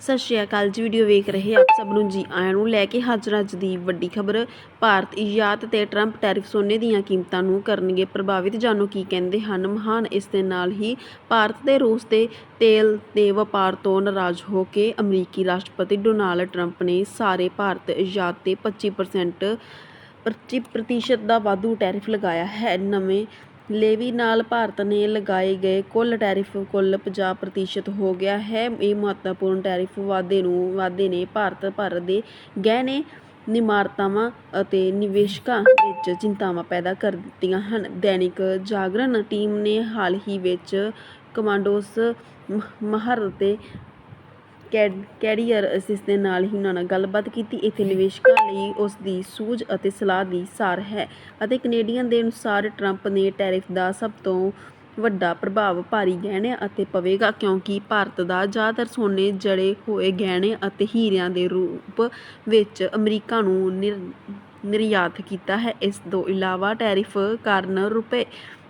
ਸਤਿ ਸ਼੍ਰੀ ਅਕਾਲ ਜੀ ਵੀਡੀਓ ਵੇਖ ਰਹੇ ਆਪ ਸਭ ਨੂੰ ਜੀ, ਆਇਆਂ ਨੂੰ ਲੈ ਕੇ ਹਾਜ਼ਰ ਅੱਜ ਦੀ ਵੱਡੀ ਖਬਰ। ਭਾਰਤ ਇਜਾਤ ਤੇ ਟਰੰਪ ਟੈਰਿਫ ਸੋਨੇ ਦੀਆਂ ਕੀਮਤਾਂ ਨੂੰ ਕਰਨਗੇ ਪ੍ਰਭਾਵਿਤ, ਜਾਣੋ ਕੀ ਕਹਿੰਦੇ ਹਨ। ਮਹਾਨ ਇਸ ਦੇ ਨਾਲ ਹੀ ਭਾਰਤ ਦੇ ਰੂਸ ਦੇ ਤੇਲ ਦੇ ਵਪਾਰ ਤੋਂ ਨਾਰਾਜ਼ ਹੋ ਕੇ ਅਮਰੀਕੀ ਰਾਸ਼ਟਰਪਤੀ ਡੋਨਾਲਡ ਟਰੰਪ ਨੇ ਸਾਰੇ ਭਾਰਤ ਇਜਾਤ ਤੇ 25% 25 ਪ੍ਰਤੀਸ਼ਤ ਦਾ ਵਾਧੂ ਟੈਰਿਫ ਲਗਾਇਆ ਹੈ। ਨਵੇਂ ਲੇਵੀ ਨਾਲ ਭਾਰਤ ਨੇ ਲਗਾਏ ਗਏ ਕੁੱਲ ਟੈਰਿਫ ਕੁੱਲ 50% ਹੋ ਗਿਆ ਹੈ। ਇਹ ਮਹੱਤਵਪੂਰਨ ਟੈਰਿਫ ਵਾਧੇ ਨੂੰ ਵਾਧੇ ਨੇ ਭਾਰਤ ਭਰ ਦੇ ਗਹਿਣੇ ਨਿਮਾਰਤਾਵਾਂ ਅਤੇ ਨਿਵੇਸ਼ਕਾਂ ਵਿੱਚ ਚਿੰਤਾਵਾਂ ਪੈਦਾ ਕਰ ਦਿੱਤੀਆਂ ਹਨ। ਦੈਨਿਕ ਜਾਗਰਣ ਟੀਮ ਨੇ ਹਾਲ ਹੀ ਵਿੱਚ ਕਮਾਂਡੋਸ ਮ- ਕੈ ਤੇ ਕੈਰੀਅਰ ਅਸਿਸ ਦੇ ਨਾਲ ਹੀ ਉਹਨਾਂ ਨਾਲ ਗੱਲਬਾਤ ਕੀਤੀ। ਇੱਥੇ ਨਿਵੇਸ਼ਕਾਂ ਲਈ ਉਸ ਦੀ ਸੂਝ ਅਤੇ ਸਲਾਹ ਦੀ ਸਾਰ ਹੈ ਅਤੇ ਕੈਨੇਡੀਅਨ ਦੇ ਅਨੁਸਾਰ ਟਰੰਪ ਨੇ ਟੈਰਿਫ ਦਾ ਸਭ ਤੋਂ ਵੱਡਾ ਪ੍ਰਭਾਵ ਭਾਰੀ ਗਹਿਣਿਆਂ ਅਤੇ ਪਵੇਗਾ, ਕਿਉਂਕਿ ਭਾਰਤ ਦਾ ਜ਼ਿਆਦਾਤਰ ਸੋਨੇ ਜੜੇ ਹੋਏ ਗਹਿਣੇ ਅਤੇ ਹੀਰਿਆਂ ਦੇ ਰੂਪ ਵਿੱਚ ਅਮਰੀਕਾ ਨੂੰ ਨਿਰ ਨਿਰਯਾਤ ਕੀਤਾ ਹੈ। ਇਸ ਤੋਂ ਇਲਾਵਾ ਟੈਰਿਫ ਕਾਰਨ ਰੁਪਏ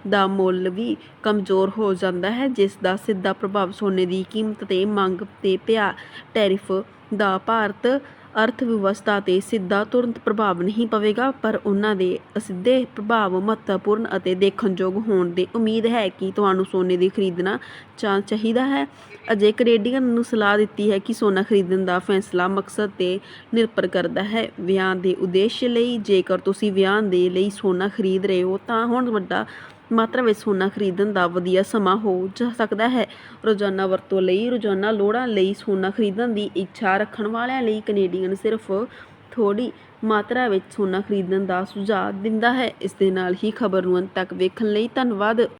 ਦਾ ਮੁੱਲ ਵੀ ਕਮਜ਼ੋਰ ਹੋ ਜਾਂਦਾ ਹੈ, ਜਿਸ ਦਾ ਸਿੱਧਾ ਪ੍ਰਭਾਵ ਸੋਨੇ ਦੀ ਕੀਮਤ ਤੇ ਮੰਗ ਤੇ ਪਿਆ ਟੈਰਿਫ ਦਾ ਭਾਰਤ ਅਰਥ ਵਿਵਸਥਾ ਤੇ ਸਿੱਧਾ ਤੁਰੰਤ ਪ੍ਰਭਾਵ ਨਹੀਂ ਪਵੇਗਾ, ਪਰ ਉਹਨਾਂ ਦੇ ਅਸਿੱਧੇ ਪ੍ਰਭਾਵ ਮਹੱਤਵਪੂਰਨ ਅਤੇ ਦੇਖਣਯੋਗ ਹੋਣ ਦੀ ਉਮੀਦ ਹੈ ਕਿ ਤੁਹਾਨੂੰ ਸੋਨੇ ਦੀ ਖਰੀਦਣਾ ਚਾ ਚਾਹੀਦਾ ਹੈ। ਅਜੇ ਕੈਨੇਡੀਅਨ ਨੂੰ ਸਲਾਹ ਦਿੱਤੀ ਹੈ ਕਿ ਸੋਨਾ ਖਰੀਦਣ ਦਾ ਫੈਸਲਾ ਮਕਸਦ ਤੇ ਨਿਰਭਰ ਕਰਦਾ ਹੈ। ਵਿਆਹ ਦੇ ਉਦੇਸ਼ ਲਈ ਜੇਕਰ ਤੁਸੀਂ ਵਿਆਹ ਦੇ ਲਈ ਸੋਨਾ ਖਰੀਦ ਰਹੇ ਹੋ, ਤਾਂ ਹੁਣ ਵੱਡਾ ਮਾਤਰਾ ਵਿੱਚ ਸੋਨਾ ਖਰੀਦਣ ਦਾ ਵਧੀਆ ਸਮਾਂ ਹੋ ਜਾ ਸਕਦਾ ਹੈ। ਰੋਜ਼ਾਨਾ ਵਰਤੋਂ ਲਈ, ਰੋਜ਼ਾਨਾ ਲੋੜਾਂ ਲਈ ਸੋਨਾ ਖਰੀਦਣ ਦੀ ਇੱਛਾ ਰੱਖਣ ਵਾਲਿਆਂ ਲਈ ਕੈਨੇਡੀਅਨ ਸਿਰਫ ਥੋੜੀ ਮਾਤਰਾ ਵਿੱਚ ਸੋਨਾ ਖਰੀਦਣ ਦਾ ਸੁਝਾਅ ਦਿੰਦਾ ਹੈ। ਇਸ ਦੇ ਨਾਲ ਹੀ ਖਬਰ ਨੂੰ ਅੰਤ ਤੱਕ ਵੇਖਣ ਲਈ ਧੰਨਵਾਦ।